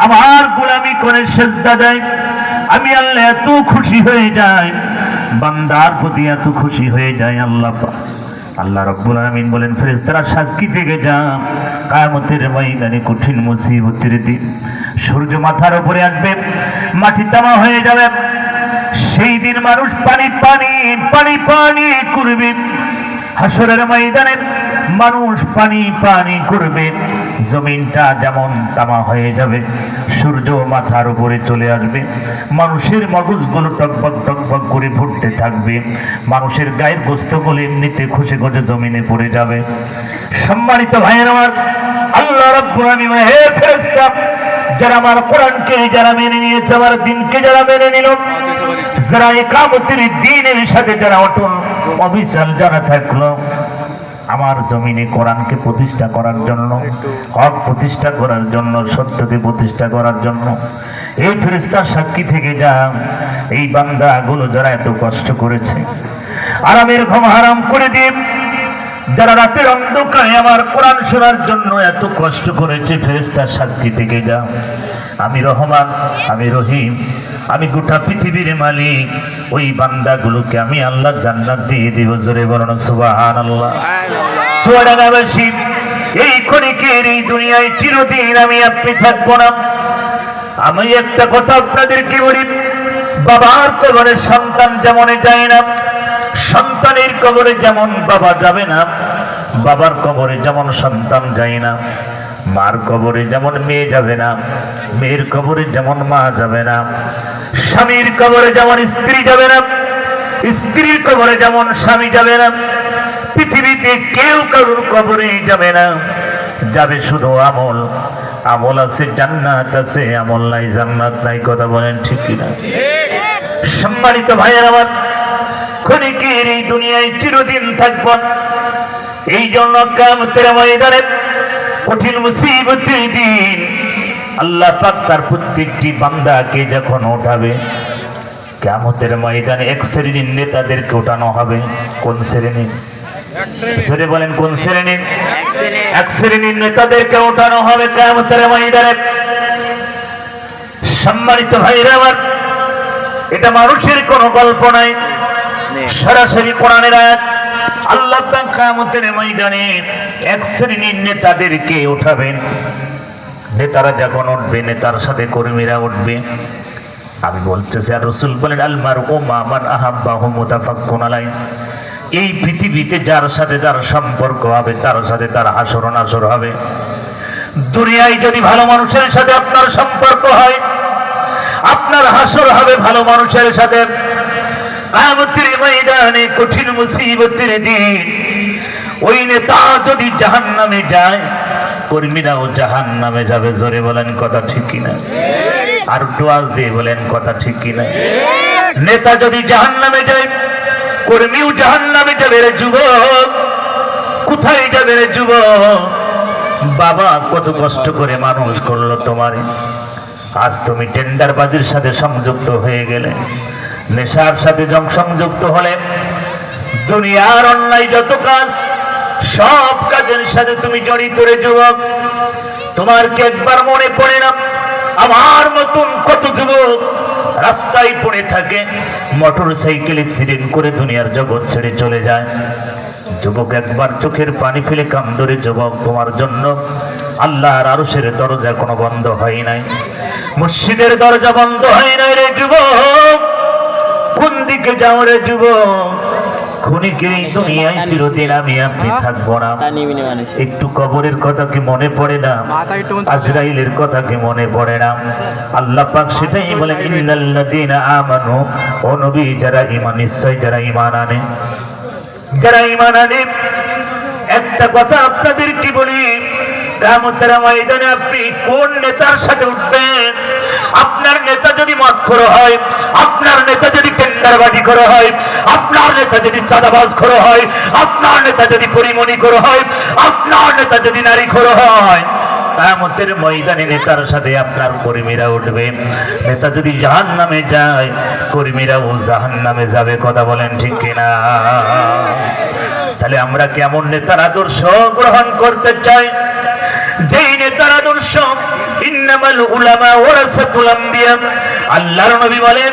আমার গোলামি করে সেজদা দেয়। আমি আল্লাহ এত খুশি হয়ে যাই। বান্দার প্রতি এত খুশি হয়ে যায় আল্লাহ। আল্লাহ রব্বুল আলামিন বলেন, ফেরেশতারা সাক্ষী থেকে যা কায়ামতের ময়দানে কঠিন মুসিবতের দিন। সূর্য মাথার উপরে আসবে, মাটি তামা হয়ে যাবে। সেই দিন মানুষ পানি পানি পানি পানি করবে। হাসরের ময়দানে মানুষ পানি পানি করবে। জমিনটা যেমন তামা হয়ে যাবে, সূর্য মাথার উপরে চলে আসবে। মানুষের মগজগুলো টকবক টকবক করে ফুটতে থাকবে। মানুষের গায়ের গোস্তগুলো এমনিতে খুশি খুশি জমিনে পড়ে যাবে। সম্মানিত ভাইয়ের আমার, আল্লাহ রাব্বুল আলামিন হে ফেরেশতা, যারা আমার কোরআনকে যারা মেনে নিয়েছে, আমার দিনকে যারা মেনে নিল, যারা একামতির দিনের সাথে যারা অটল অবিচাল যারা থাকল আমার জমিনে কোরআনকে প্রতিষ্ঠা করার জন্য, হক প্রতিষ্ঠা করার জন্য, সত্যকে প্রতিষ্ঠা করার জন্য, এই ফেরিস্তার সাক্ষী থেকে যা এই বান্দাগুলো যারা এত কষ্ট করেছে। আরামের ঘুম হারাম করে দিয়ে যারা রাতের অন্ধকারে আমার কোরআন শোনার জন্য এত কষ্ট করেছে ফেরেস্তার সাক্ষী থেকে যা। আমি রহমান, আমি রহিম, আমি গোটা পৃথিবীর মালিক। ওই বান্দাগুলোকে আমি আল্লাহ জান্নাত দিয়ে দিব, জোরে বলুন সুবাহান আল্লাহ চুয়াডাঙ্গাবাসী এই ক্ষণিকের এই দুনিয়ায় চিরদিন আমি আপনি থাকব না। আমি একটা কথা আপনাদেরকে বলি, বাবার কবরে সন্তান যেমন যায় না সন্তানের কবরে যেমন বাবা যাবে না, বাবার কবরে যেমন সন্তান যায় না, মার কবরে যেমন মেয়ে যাবে না, মেয়ের কবরে যেমন মা যাবে না, স্বামীর কবরে যেমন স্ত্রী যাবে না, স্ত্রীর কবরে যেমন স্বামী যাবে না, পৃথিবীতে কেউ কারোর কবরে যাবে না, যাবে শুধু আমল। আমল আছে, জান্নাত আছে, আমল নাই, জান্নাত নাই, কথা বলেন ঠিক কিনা? সম্মানিত ভাইয়ের আমার ক্ষণিকের এই দুনিয়ায় চিরদিন থাকব। এই জন্য কামতের ময়দানে কঠিন মুসিবতের দিন আল্লাহ পাক তার প্রত্যেকটি বান্দাকে যখন ওঠাবে কেমতের ময়দানে এক শ্রেণির নেতাদেরকে ওঠানো হবে। কোন শ্রেণির? সরে বলেন, কোন শ্রেণির? এক শ্রেণির নেতাদেরকে ওঠানো হবে কেমতের ময়দানে। সম্মানিত ভাইরা আমার, এটা মানুষের কোনো গল্প নাই। সরাসরি কোরআনের আয়াত। আল্লাহ কিয়ামতের ময়দানে এক শ্রেণির নেতাদেরকে উঠাবেন। নেতারা যখন উঠবে, নেতার সাথে কর্মীরা উঠবে। আমি বলতেছি, আর রসুল বলেন আলমার ও মামান আহাব্বাহু মুতাফাক্কুন আলাই এই পৃথিবীতে যার সাথে যার সম্পর্ক হবে, তার সাথে তার হাসর আসর হবে। দুনিয়ায় যদি ভালো মানুষের সাথে আপনার সম্পর্ক হয়, আপনার হাসর হবে ভালো মানুষের সাথে। কামতের ময়দানে কঠিন মুসিবতের দিন। ওই নেতা যদি জাহান নামে যায়, কর্মীরাও জাহান নামে যাবে। জোরে বলেন কথা ঠিক কিনা? আর একটু দিয়ে বলেন কথা ঠিক কিনা? নেতা যদি জাহান নামে যায়, কর্মীও জাহান নামে যাবে রে যুবক। কোথায় যাবে রে যুবক? বাবা, কত কষ্ট করে মানুষ করল তোমারে। আজ তুমি টেন্ডার বাজির সাথে সংযুক্ত হয়ে গেলে। নেশার সাথে সংযুক্ত হলে দুনিয়ার অন্যায় যত কাজ, সব কাজের সাথে তুমি জড়িত রে যুবক। তোমার কি একবার মনে পড়ে না? আমার মতন কত যুবক রাস্তায় পড়ে থাকে, মোটর সাইকেল অ্যাক্সিডেন্ট করে দুনিয়ার জগৎ ছেড়ে চলে যায়। যুবক একবার চোখের পানি ফেলে কান্দরে যুবক, তোমার জন্য আল্লাহর সেরে দরজা কোনো বন্ধ হয় নাই। মসজিদের দরজা বন্ধ হয় নাই রে যুবক। দিকে যাও রে যুবক ক্ষণিকের এই দুনিয়ায় চিরদিন আমি আপনি থাকব না। একটু কবরের কথা কি মনে পড়ে না? আজরাইলের কথা কি মনে পড়ে না? আল্লাহ পাক সেটাই বলে ইন্নাল্লাযীনা আমানু। ও নবী যারা ঈমান নিশ্চয় যারা ঈমান আনে। যারা ঈমান আনে একটা কথা আপনাদের কি বলি কামতের ময়দানে আপনি কোন নেতার সাথে উঠবেন? আপনার নেতা যদি মত করে হয়, আপনার নেতা যদি টেন্ডারবাজি করে হয়, আপনার নেতা যদি চাঁদাবাজ করে হয়, আপনার নেতা যদি পরিমণি করে হয়, আপনার নেতা যদি নারী করে হয় কামতের ময়দানে নেতার সাথে আপনার কর্মীরা উঠবে। নেতা যদি জাহান নামে যায়, কর্মীরাও জাহান নামে যাবে, কথা বলেন ঠিক কিনা? তাহলে আমরা কেমন নেতার আদর্শ গ্রহণ করতে চাই? যেই নেতার আদর্শ আল্লাহর নবী বলেন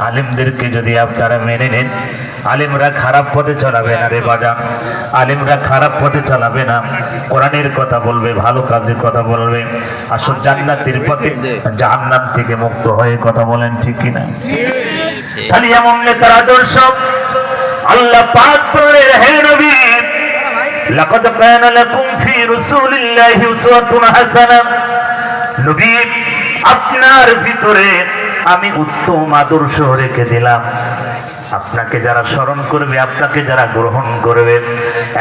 আলেমদেরকে যদি আপনারা মেনে নেন, আলেমরা খারাপ পথে চলাবে না রে বাজান। আলেমরা খারাপ পথে চালাবে না। কোরআনের কথা বলবে, ভালো কাজের কথা বলবে। আসল জান্নাতের পথে, জাহান্নাম থেকে মুক্ত হয়ে কথা বলেন ঠিক কিনা? তাহলে এমন নেতার আদর্শ আল্লাহ পাক বললেন, হে নবী, লাকাদ কানা লাকুম ফি রাসূলিল্লাহি উসওয়াতুন হাসানাহ। নবী, আপনার ভিতরে আমি উত্তম আদর্শ রেখে দিলাম। আপনাকে যারা স্মরণ করবে, আপনাকে যারা গ্রহণ করবে,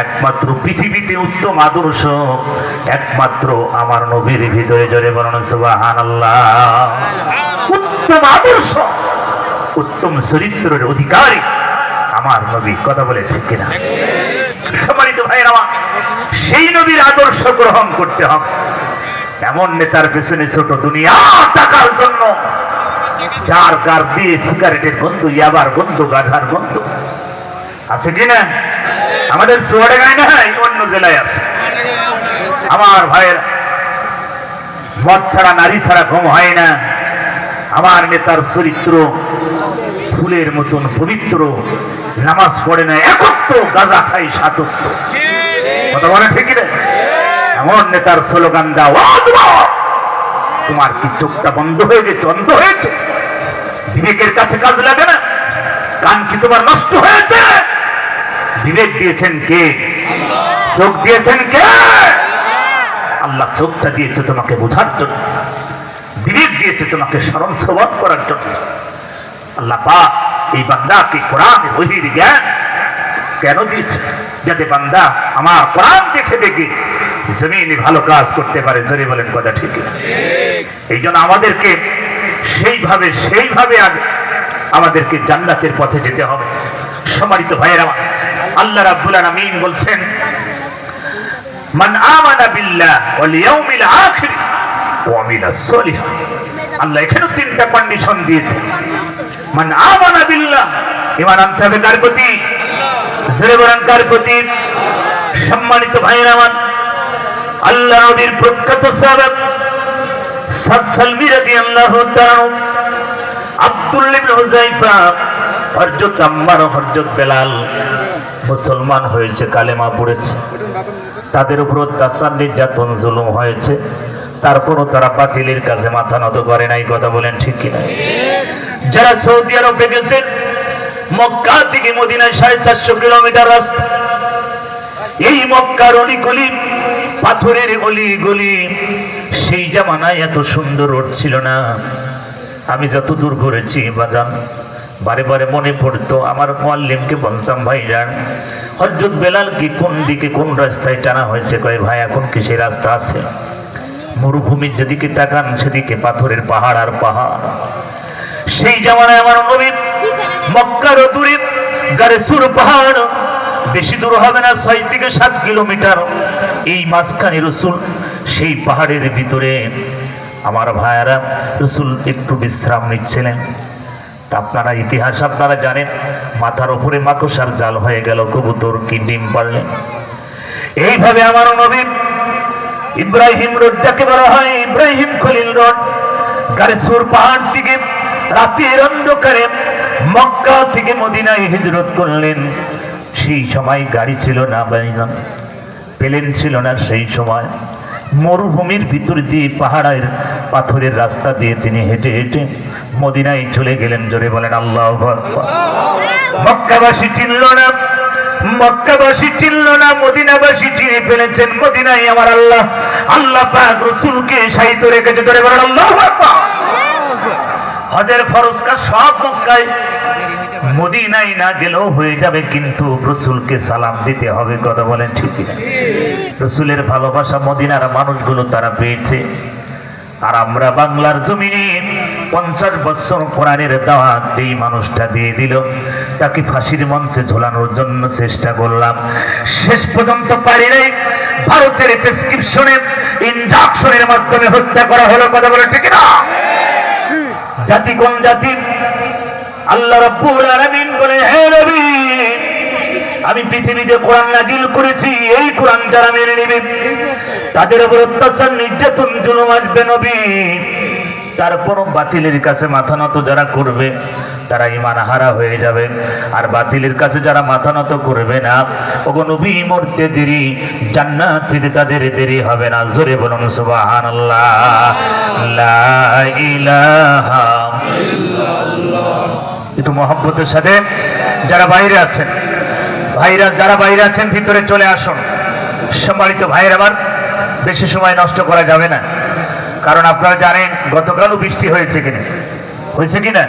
একমাত্র পৃথিবীতে উত্তম আদর্শ, একমাত্র আমার নবীর ভিতরে জরে বলুন, সুবহানাল্লাহ। উত্তম আদর্শ, উত্তম চরিত্রের অধিকারী আমার নবী, কথা বলে ঠিক কিনা? সম্মানিত ভাইয়ের আমার সেই নবীর আদর্শ গ্রহণ করতে হবে। এমন নেতার পেছনে ছোট দুনিয়া টাকার জন্য যার গার দিয়ে সিগারেটের গন্ধ, ইয়াবার গন্ধ, গাধার গন্ধ। আছে কি না? আমাদের সুয়ারে গায় নাই অন্য জেলায় আছে। আমার ভাইয়ের, মদ ছাড়া, নারী ছাড়া ঘুম হয় না। আমার নেতার চরিত্র, ফুলের মতন পবিত্র, নামাজ পড়ে না, একত্র গাজা খাই সাতত্ব ঠিক রে এমন নেতার স্লোগান দাও তোমার কি চোখটা বন্ধ হয়ে গেছে, অন্ধ হয়েছে? বিবেকের কাছে কাজ লাগে না? কান কি তোমার নষ্ট হয়েছে? বিবেক দিয়েছেন কে? চোখ দিয়েছেন কে? আল্লাহ চোখটা দিয়েছে তোমাকে বোঝার জন্য। বিবেক দিয়েছে তোমাকে স্মরণ স্বভাব করার জন্য। আল্লাহ পাক এই বান্দাকে কোরআনের বহির জ্ঞান কেন দিয়েছে? যাতে বান্দা আমার কোরআন দেখে দেখে জমিনে ভালো কাজ করতে পারে। জোরে বলেন কথা ঠিক এই জন্য আমাদেরকে সেইভাবে সেইভাবে আগে আমাদেরকে জান্নাতের পথে যেতে হবে। সম্মানিত ভাইয়েরা আমার, আল্লাহ রাব্বুল আলামিন বলছেন মান আমানা বিল্লাহ ওয়াল ইয়াউমিল আখির। আল্লাহ এখানে তিনটা কন্ডিশন দিয়েছে। মান আমানা ইমান আনতে হবে কার প্রতি? কার প্রতি? সম্মানিত ভাইয়েরা আমার, আল্লাহ নবীর প্রখ্যাত সাহাবা সাদ আম্মার মুসলমান হয়েছে, কালেমা পড়েছে। তাদের উপর অত্যাচার, নির্যাতন, জুলুম হয়েছে। তারপরও তারা বাতিলের কাছে মাথা নত করে নাই, কথা বলেন ঠিক কিনা? যারা সৌদি আরবে গেছেন মক্কা থেকে মদিনায় সাড়ে চারশো কিলোমিটার রাস্তা। এই মক্কার অলিগলি, পাথরের অলি গলি সেই জামানায় এত সুন্দর রোড ছিল না। আমি যত দূর ঘুরেছি বাজান বারে বারে মনে পড়তো, আমার মোয়াল্লিমকে বলতাম, ভাই যান হজরত বেলাল কি কোন দিকে কোন রাস্তায় টানা হয়েছে? কয়, ভাই, এখন কি সেই রাস্তা আছে? মরুভূমির যেদিকে তাকান, সেদিকে পাথরের পাহাড় আর পাহাড়। সেই জামানায় আমার নবী মক্কার দূরে গারেসুর পাহাড়। বেশি দূর হবে না, ছয় থেকে সাত কিলোমিটার। এই মাঝখানে রসুল সেই পাহাড়ের ভিতরে। আমার ভাইয়ারা, রসুল একটু বিশ্রাম নিচ্ছিলেন। তা আপনারা ইতিহাস আপনারা জানেন, মাথার উপরে মাকসার জাল হয়ে গেল, কবুতর কি ডিম পারলেন এইভাবে আমার নবী ইব্রাহিম রোড যাকে বলা হয় ইব্রাহিম খলিল রোড গারেসুর পাহাড় থেকে রাতের অন্ধকারে মক্কা থেকে মদিনায় হিজরত করলেন। সেই সময় গাড়ি ছিল না, বাইনা। প্লেন ছিল না সেই সময়। মরুভূমির ভিতর দিয়ে পাহাড়ের পাথরের রাস্তা দিয়ে তিনি হেঁটে হেঁটে মদিনায় চলে গেলেন। জোরে বলেন, আল্লাহ মক্কাবাসী চিনল না। মক্কাবাসী চিনল না, মদিনাবাসী চিনে ফেলেছেন আমার আল্লাহ আল্লাহ রসুলকে সাহিত্য রেখেছে ধরে বলেন, আল্লাহ হজের ফরজকা সব মক্কায়। না গেলেও হয়ে যাবে, কিন্তু রসুলকে সালাম দিতে হবে, কথা বলেন ঠিক কিনা? রসুলের ভালোবাসা মদিনার মানুষগুলো তারা পেয়েছে। আর আমরা বাংলার জমিনে পঞ্চাশ বছর কোরআনের দাওয়াত যেই মানুষটা দিয়ে দিল তাকে ফাঁসির মঞ্চে ঝোলানোর জন্য চেষ্টা করলাম। শেষ পর্যন্ত পারি নাই। ভারতের প্রেসক্রিপশনে ইনজাকশনের মাধ্যমে হত্যা করা হলো, কথা বলে ঠিক না জাতি কোন জাতি? আল্লাহ বলে, হে নবী, আমি পৃথিবীতে কোরআন নাজিল করেছি, এই কোরআন যারা মেনে নেবে, তাদের উপর অত্যাচার, নির্যাতন, জুলুম আসবে নবী। তারপরও বাতিলের কাছে মাথা নত যারা করবে, তারা ইমান হারা হয়ে যাবে। আর বাতিলের কাছে যারা মাথা নত করবে না, ওগো নবী মরতে দেরি, জান্নাত তাদের দেরি হবে না। জোরে বলুন, সুবহানাল্লাহ। লা ইলাহা একটু মহব্বতের সাথে যারা বাইরে আছেন, ভাইরা যারা বাইরে আছেন, ভিতরে চলে আসুন। সম্মানিত ভাইয়ের আবার বেশি সময় নষ্ট করা যাবে না। কারণ আপনারা জানেন গতকালও বৃষ্টি হয়েছে কিনা? হয়েছে কিনা?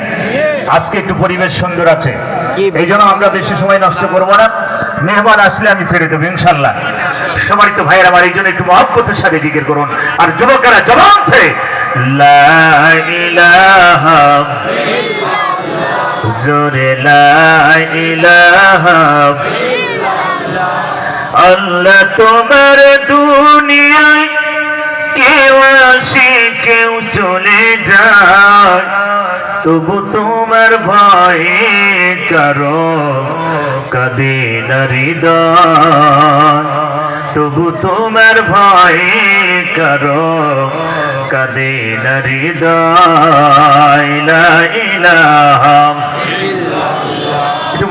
আজকে একটু পরিবেশ সুন্দর আছে। এই জন্য আমরা বেশি সময় নষ্ট করব না। মেহমান আসলে আমি ছেড়ে দেবো ইনশাল্লাহ সম্মানিত ভাইয়ের আমার এই জন্য একটু মহব্বতের সাথে জিজ্ঞের করুন। আর যুবকেরা জবান ছে লা ইলাহা জোরে আল্লাহ তোমার দুনিয়ায় কেউ আসে, কেউ চলে যায়। তবু তোমার ভয়ে কারও কাঁদে হৃদয়। তবু তোমার ভয়ে কারও কাঁদে হৃদয়। লা ইলাহা একটু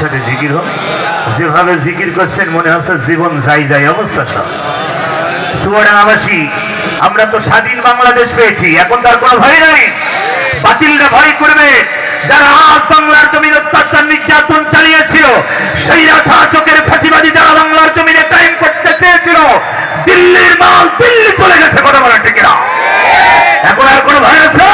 সাথে জিকির হোক যেভাবে জিকির করছেন, মনে হচ্ছে জীবন যাই যাই অবস্থা সব। সুবর্ণাবাসী, আমরা তো স্বাধীন বাংলাদেশ পেয়েছি, এখন তার কোনো ভয় নাই। বাতিলরা ভয় করবে, যারা আজ বাংলার জমিন অত্যাচার, নির্যাতন চালিয়েছিল, সেই রাছা চোখের ফাঁসিবাদী যারা বাংলার জমিনে টাইম করতে চেয়েছিল, দিল্লির মাল দিল্লি চলে গেছে কথা বলা ঠিক না। এখন আর কোনো ভয় আছে?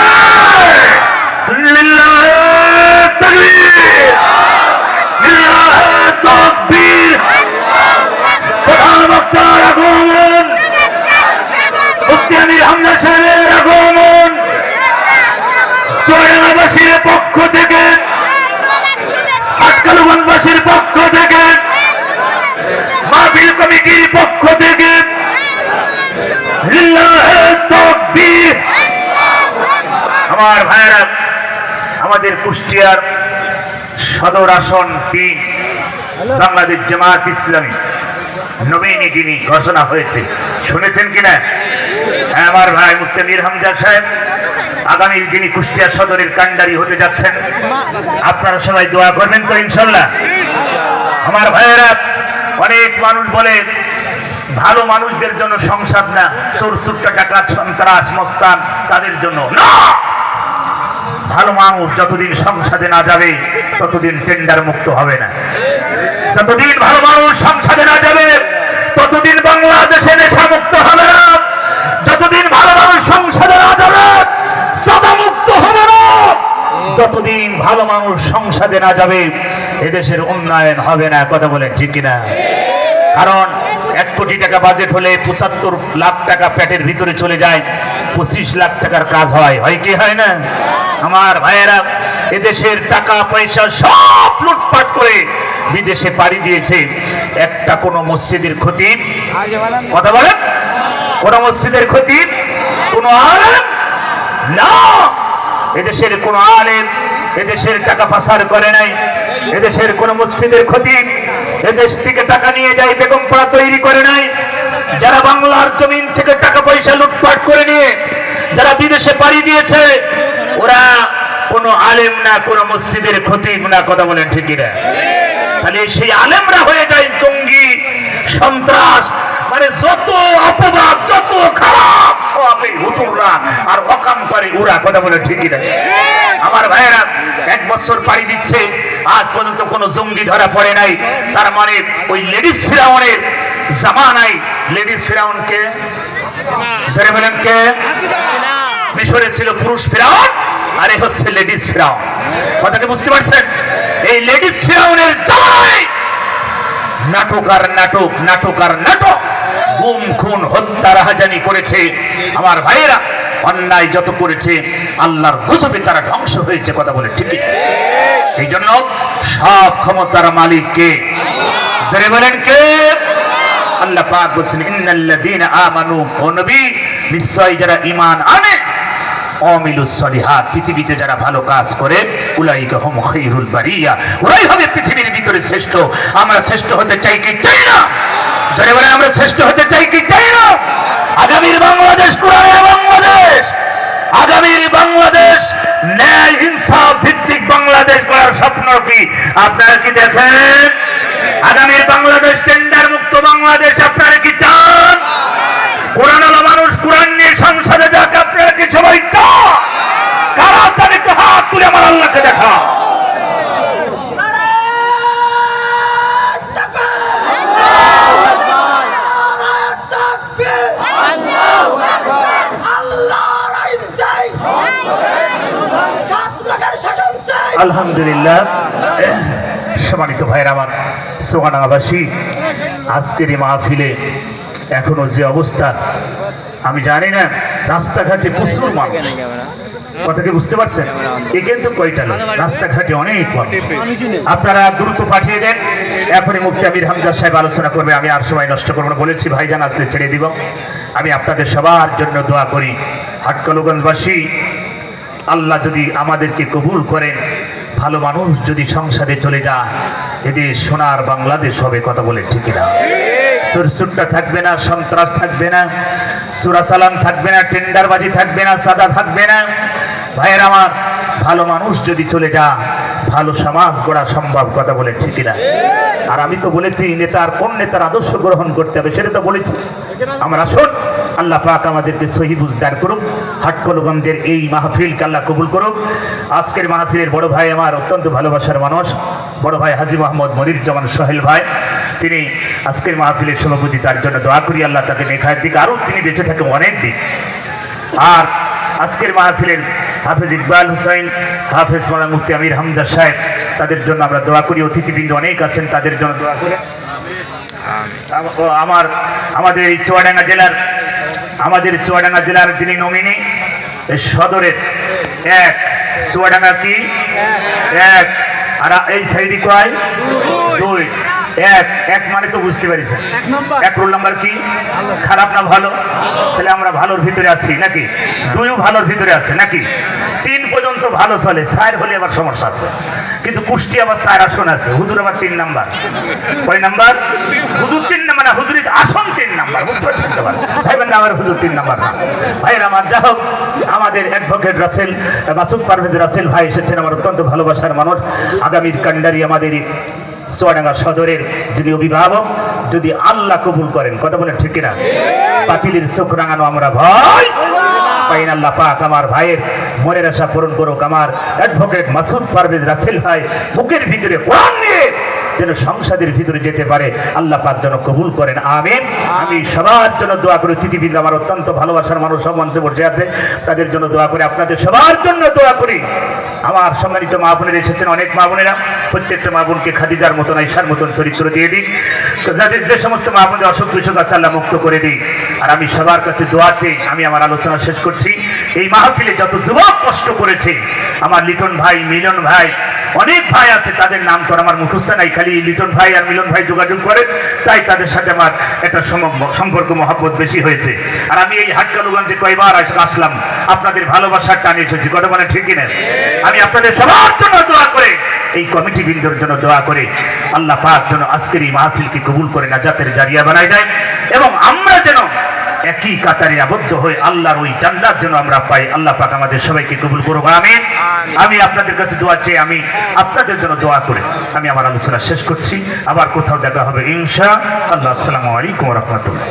কুষ্টিয়ার সদর আসন তিন বাংলাদেশ জামাত ইসলামী। নবীন যিনি ঘোষণা হয়েছে। শুনেছেন কিনা? হ্যাঁ, আমার ভাই মুক্তামির হামজা সাহেব আগামী যিনি কুষ্টিয়া সদরের কান্ডারি হতে যাচ্ছেন আপনারা সবাই দোয়া করবেন তো ইনশাল্লাহ। আমার ভাইয়েরা অনেক মানুষ বলে ভালো মানুষদের জন্য সংসার না চোর সুট্টা ডাকাত সন্ত্রাস মস্তান তাদের জন্য না! ভালো মানুষ যতদিন সংসদে না যাবে, ততদিন টেন্ডার মুক্ত হবে না। যতদিন ভালো মানুষ সংসদে না যাবে, ততদিন বাংলাদেশে নেশা মুক্ত হবে না। যতদিন ভালো মানুষ সংসদে না যাবে, সাদা মুক্ত হবে না। যতদিন ভালো মানুষ সংসদে না যাবে, এদেশের উন্নয়ন হবে না। কথা বলেন ঠিক কিনা? কারণ কোটি টাকা বাজেট হলে পঁচাত্তর লাখ টাকা পেটের ভিতরে চলে যায়, পঁচিশ লাখ টাকার কাজ হয়। হয় কি হয় না? আমার ভাইয়েরা, এদেশের টাকা, পয়সা সব লুটপাট করে বিদেশে পাড়ি দিয়েছে। একটা কোন মসজিদের ক্ষতি? কথা বলেন। কোন মসজিদের ক্ষতি? কোন আলেম? না! এদেশের কোন আলেম এদেশের টাকা পাচার করে নাই। এদেশের কোন মসজিদের ক্ষতি? এদেশ থেকে টাকা নিয়ে যায়, বেগম পাড়া তৈরি করে নাই। যারা বাংলার জমিন থেকে টাকা পয়সা লুটপাট করে নিয়ে, যারা বিদেশে পাড়ি দিয়েছে, ওরা কোনো আলেম না, কোনো মসজিদের ক্ষতি না, কথা বলেন ঠিকই না তাহলে সেই আলেমরা হয়ে যায় জঙ্গি, সন্ত্রাস মানে যত অপবাদ, যত খারাপ, সব এই হুতুররা আর অকাম করে ওরা কথা বলে ঠিকই না আমার ভাইয়েরা, এক বছর পাড়ি দিচ্ছে, আজ পর্যন্ত কোনো জঙ্গি ধরা পড়ে নাই। তার মানে ওই লেডিস ফিরাউনের জামানায় লেডিস ফিরাউনকে সেরে বলেন কে? মিশরে ছিল পুরুষ ফিরাউন, আর এ হচ্ছে লেডিস ফিরাউন। কথাকে বুঝতে পারছেন? এই লেডিস ফিরাউনের জামানায় নাটক আর নাটক নাটক আর নাটক। গুম খুন হত্যা রাহাজানি করেছে। আমার ভাইয়েরা, অন্যায় যত করেছে, আল্লাহর গজবে তারা ধ্বংস হয়েছে কথা বলে ঠিকই। সেই জন্য সব ক্ষমতার মালিক কে জোরে বলেন কে? আল্লাহ পাক বলছেন, ইন্নাল্লাযীনা আমানু নবী নিশ্চয় যারা ঈমান আনে, অমিলুস সলিহাত, পৃথিবীতে যারা ভালো কাজ করে, উলাইকা হুম খায়রুল বারিয়া। ওরাই হবে পৃথিবীর ভিতরে শ্রেষ্ঠ। আমরা শ্রেষ্ঠ হতে চাই কি চাই না? জনে বলে আমরা শ্রেষ্ঠ হতে চাই কি চাই না? আগামীর বাংলাদেশ, কোরআনের বাংলাদেশ, আগামীর বাংলাদেশ, ন্যায়, ইনসাফ ভিত্তিক বাংলাদেশ করার স্বপ্ন কি? আপনারা কি দেখেন? আগামীর বাংলাদেশ টেন্ডার মুক্ত বাংলাদেশ, আপনারা কি চান? কোরআন মানুষ কোরআন নিয়ে সংসদে যাক, আপনারা কি সবাই কারা একটু হাত তুলে আমার আল্লাহকে দেখা? আলহামদুলিল্লাহ। সম্মানিত ভাইয়ের আমার সোগানাবাসী আজকের এই মাহফিলে এখনও যে অবস্থা, আমি জানি না, রাস্তাঘাটে প্রচুর মানুষ। কথা কি বুঝতে পারছেন? এ কিন্তু কয়টা লোক? রাস্তাঘাটে অনেক আপনারা দ্রুত পাঠিয়ে দেন। এখনই মুক্তি আমির হামজা সাহেব আলোচনা করবে। আমি আর সময় নষ্ট করব না। বলেছি, ভাইজান আসলে ছেড়ে দিব। আমি আপনাদের সবার জন্য দোয়া করি। হাটকলগঞ্জবাসী, আল্লাহ যদি আমাদেরকে কবুল করেন ভালো মানুষ যদি সংসারে চলে যায় এদের সোনার বাংলাদেশ হবে কথা বলে ঠিক না সুরসুটটা থাকবে না, সন্ত্রাস থাকবে না সুরাসালাম থাকবে না, টেন্ডারবাজি থাকবে না সাদা থাকবে না। ভাইয়ের আমার, ভালো মানুষ যদি চলে যা ভালো সমাজ গড়া সম্ভব কথা বলে ঠিকই না আর আমি তো বলেছি, নেতার কোন নেতার আদর্শ গ্রহণ করতে হবে সেটা তো বলেছি। আমরা শোন, আল্লাহ পাক আমাদেরকে সহি বুঝদার করুক হাটকলগঞ্জের এই মাহফিলকে আল্লাহ কবুল করুক। আজকের মাহফিলের বড় ভাই আমার অত্যন্ত ভালোবাসার মানুষ, বড় ভাই হাজি মোহাম্মদ মনির জামান সোহেল ভাই। তিনি আজকের মাহফিলের সভাপতি, তার জন্য দোয়া করি, আল্লাহ তাকে নেখায়ের দিকে। আরও তিনি বেঁচে থাকেন অনেক দিন। আর আজকের মাহফিলের হাফেজ ইকবাল হুসাইন, হাফেজ মালা মুফতি আমির হামজা সাহেব, তাদের জন্য আমরা দোয়া করি। অতিথিবৃন্দ অনেক আছেন, তাদের জন্য দোয়া করে। আমার, আমাদের এই চুয়াডাঙ্গা জেলার, আমাদের চুয়াডাঙ্গা জেলার যিনি নমিনি সদরের এক, চুয়াডাঙ্গা কি? এক। আর এই সাইডি কয়? দুই। এক এক মানে তো বুঝতে পারিস এক রোল নাম্বার কি? খারাপ না ভালো? তাহলে আমরা ভালোর ভিতরে আছি নাকি? দুইও ভালোর ভিতরে আছে নাকি? তিন পর্যন্ত ভালো চলে চার হলে আবার সমস্যা আছে। কিন্তু কুষ্টি আবার চার আসন আছে হুজুর আবার তিন নাম্বার। কয় নাম্বার? হুজুর তিন নাম্বার না হুজুরের আসন তিন নাম্বার বুঝতে পারছেন ভাইবেন না আমার হুজুর তিন নাম্বার না। ভাইয়ের আমার যা হোক আমাদের অ্যাডভোকেট রাসেল মাসুদ পারভেজ রাসেল ভাই এসেছেন আমার অত্যন্ত ভালোবাসার মানুষ। আগামীর কান্ডারি আমাদের চুয়াডাঙ্গা সদরের যদি অভিভাবক যদি আল্লাহ কবুল করেন কথা বলেন ঠিক কিনা? পাতিলের চোখ রাঙানো আমরা ভয়। পাইন আল্লাহ পাক আমার ভাইয়ের মনের আশা পূরণ করুক। আমার অ্যাডভোকেট মাসুদ পারভেজ রাসেল ভাই বুকের ভিতরে কোরআন যেন সংসদের ভিতরে যেতে পারে। আল্লাহ পাক যেন কবুল করেন। আমিন। আমি সবার জন্য দোয়া করি। অতিথিবৃন্দ আমার অত্যন্ত ভালোবাসার মানুষ, সব মঞ্চে বসে আছে। তাদের জন্য দোয়া করি। আপনাদের সবার জন্য দোয়া করি। আমার সম্মানিত মা বোনের এসেছেন, অনেক মা বোনেরা। প্রত্যেকটা মা বোনকে খাদিজার মতন আইসার মতন চরিত্র দিয়ে দিই। যাদের যে সমস্ত মা বোনের অসুখ বিসুখ আছে, আল্লাহ মুক্ত করে দিই। আর আমি সবার কাছে দোয়া চেয়ে আমি আমার আলোচনা শেষ করছি। এই মাহফিলে যত যুবক কষ্ট করেছে, আমার লিটন ভাই, মিলন ভাই, অনেক ভাই আছে, তাদের নাম তো আমার মুখস্থ নাই, খালি লিটন ভাই আর মিলন ভাই যোগাযোগ করে তাই তাদের সাথে আমার একটা সম্পর্ক, মহাব্বত বেশি হয়েছে। আর আমি এই হাটকালুগঞ্জে কয়বার আসলাম। আপনাদের ভালোবাসার টানে এসেছি। কথা মানে ঠিকই না আমি আপনাদের সবার জন্য দোয়া করে, এই কমিটি বৃন্দর জন্য দোয়া করে, আল্লাহ পাক যেন আজকের এই মাহফিলকে কবুল করে নাজাতের জারিয়া বানায় দেয়। এবং আমরা যেন একই কাতারে আবদ্ধ হয়ে আল্লাহর ওই জান্নাত যেন আমরা পাই আল্লাহ পাক আমাদের সবাইকে কবুল করুক আমিন। আমি আপনাদের কাছে দোয়া চাই আমি আপনাদের জন্য দোয়া করি আমি আমার আলোচনা শেষ করছি। আবার কোথাও দেখা হবে ইনশা আল্লাহ। আসসালামু আলাইকুম রহমতুল্লাহ।